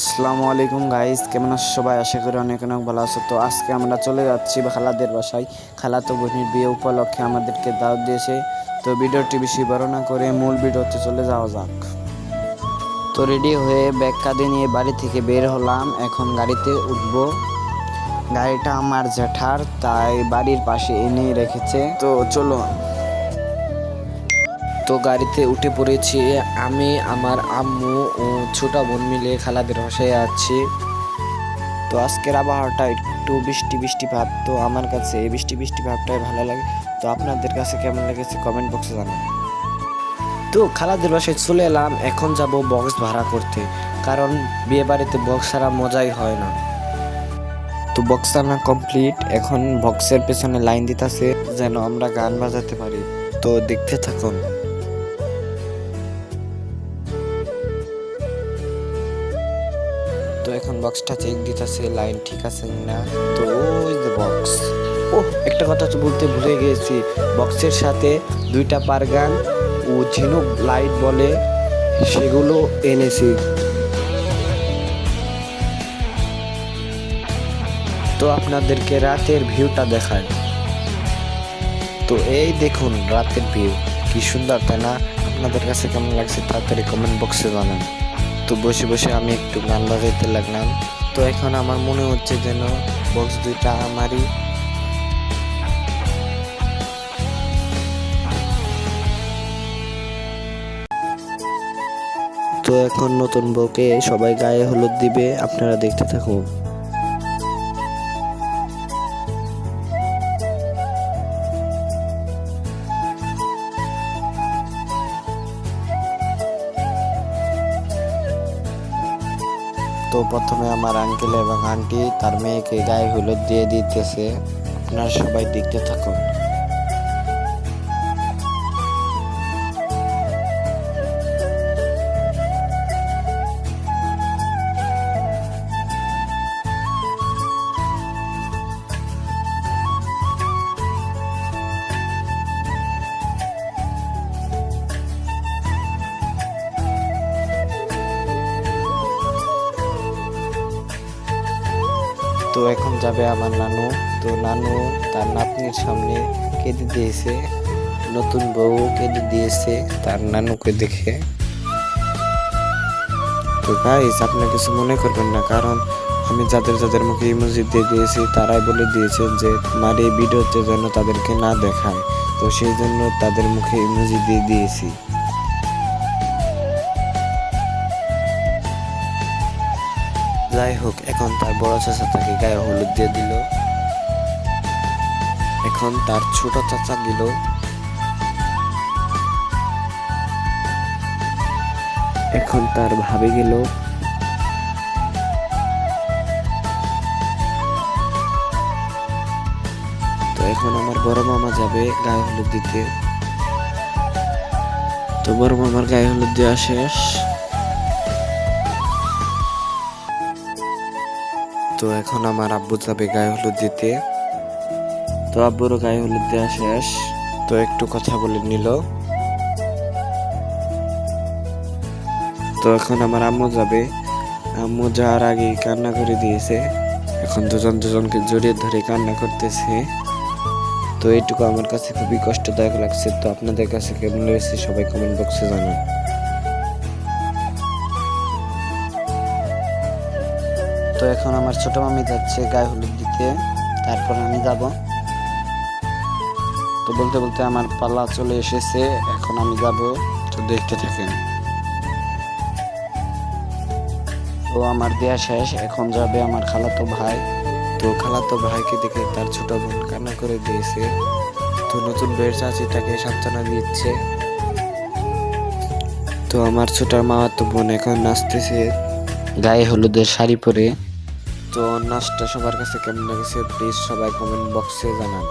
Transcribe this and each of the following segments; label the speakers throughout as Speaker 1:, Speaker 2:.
Speaker 1: আসসালামু আলাইকুম গাইস, কেমন আছো সবাই? আশা করি অনেক অনেক ভালো আছো। তো আজকে আমরা চলে যাচ্ছি খালাদের বাসায়। খালাতো বোনের বিয়ে উপলক্ষে আমাদেরকে দাওয়াত দিয়েছে। তো ভিডিওটি বেশি বড় না করে মূল ভিডিওতে চলে যাওয়া যাক। তো রেডি হয়ে ব্যাগ কাঁধে নিয়ে বাড়ি থেকে বের হলাম। এখন গাড়িতে উঠব। গাড়িটা আমার জ্যাঠার তাই বাড়ির পাশে এনে রেখেছে। তো চলো তো গাড়িতে উঠে পড়েছি। আমি, আমার আম্মু ও ছোট বোন মিলে খালাদের বাসায় আছি। তো আজকের আবহাওয়াটা একটু বৃষ্টি বৃষ্টি ভাব, তো আমার কাছে এই বৃষ্টি বৃষ্টি ভাবটাই ভালো লাগে। তো আপনাদের কাছে কেমন লেগেছে কমেন্ট বক্সে জানান। তো খালাদের বাসায় চলে এলাম, এখন যাব বক্স ভাড়া করতে। কারণ বিয়ে বাড়িতে বক্স ছাড়া মজাই হয় না। তো বক্স আনা কমপ্লিট এখন বক্সের পেছনে লাইন দিতেছে, যেন আমরা গান বাজাতে পারি। তো দেখতে থাকুন। এখন বক্সটা চেক দিতেছে লাইন ঠিক আছে না? তো ওই যে বক্স ও একটা কথা বলতে ভুলে গিয়েছি বক্সের সাথে দুইটা পারগান ও ঝিনুক লাইট বলে, সেগুলো এনেছি। তো আপনাদেরকে রাতের ভিউটা দেখায় তো এই দেখুন, রাতের ভিউ কি সুন্দর, তাই না? আপনাদের কাছে কেমন লাগছে, তাড়াতাড়ি কমেন্ট বক্সে জানান। তো বসে বসে আমি একটু গান বাজাইতে লাগলাম। তো এখন আমার মনে হচ্ছে যেন বক্স দুইটা আমারই। তো এখন নতুন বউকে সবাই গায়ে হলুদ দিবে, আপনারা দেখতে থাকুন। তো প্রথমে আমার আঙ্কেল এবং আন্টি তার মেয়েকে গায়ে হলুদ দিয়ে দিতেছে। আপনারা সবাই দেখতে থাকুন। তো এখন যাবে আমার নানু। তো নানু তার নাতনির সামনে কেঁদে দিয়েছে। নতুন বউ কেঁদে দিয়েছে তার নানুকে দেখে। তো গাইস আপনি কিছু মনে করবেন না, কারণ আমি যাদের যাদের মুখে ইমোজি দিয়ে দিয়েছি, তারাই বলে দিয়েছে যে তোমার এই ভিডিওতে যেন তাদেরকে না দেখায়। তো সেই জন্য তাদের মুখে ইমোজি দিয়ে দিয়েছি। যাই হোক, এখন তার বড় চাচা তাকে গায়ে হলুদ দিয়ে দিল। এখন তার ছোট চাচা দিল। এখন তার ভাবে গেল তো এখন আমার বড় মামা যাবে গায়ে হলুদ দিতে। তো বড় মামার গায়ে হলুদ দেওয়া শেষ। তো এখন আমার আব্বু যাবে গায়ে হলুদ দিতে। তো আব্বুরও গায়ে হলুদ দেওয়া শেষ। তো একটু কথা বলে নিল। তো এখন আমার আম্মু যাবে। আম্মু যাওয়ার আগে কান্না করে দিয়েছে। এখন দুজন দুজনকে জড়িয়ে ধরে কান্না করতেছে। তো এইটুকু আমার কাছে খুবই কষ্টদায়ক লাগছে। তো আপনাদের কাছে কেমন লেগেছে সবাই কমেন্ট বক্সে জানান। তো এখন আমার ছোট মামি যাচ্ছে গায়ে হলুদ দিতে। তারপর আমি যাব। তো বলতে বলতে আমার পাল্লা চলে এসেছে, এখন আমি যাব। তো দেখতে থাকেন। তো আমার দেয়া শেষ, এখন যাবে আমার খালাতো ভাই। তো খালাতো ভাইকে দেখে তার ছোট বোন কান্না করে দিয়েছে। তো নতুন বইয়ের চাচি তাকে সান্ত্বনা দিচ্ছে। তো আমার ছোট মামাতো বোন এখন নাচতেছে। গায়ে হলুদের শাড়ি পরে তো নাচটা সবার কাছে কেমন লেগেছে প্লিজ সবাই কমেন্ট বক্সে জানান।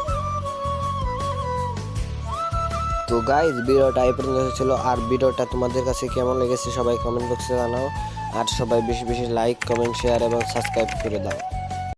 Speaker 1: তো গাইজ ভিডিওটা এই পর্যন্ত ছিল আর ভিডিওটা তোমাদের কাছে কেমন লেগেছে সবাই কমেন্ট বক্সে জানাও। আর সবাই বেশি বেশি লাইক কমেন্ট শেয়ার এবং সাবস্ক্রাইব করে দাও।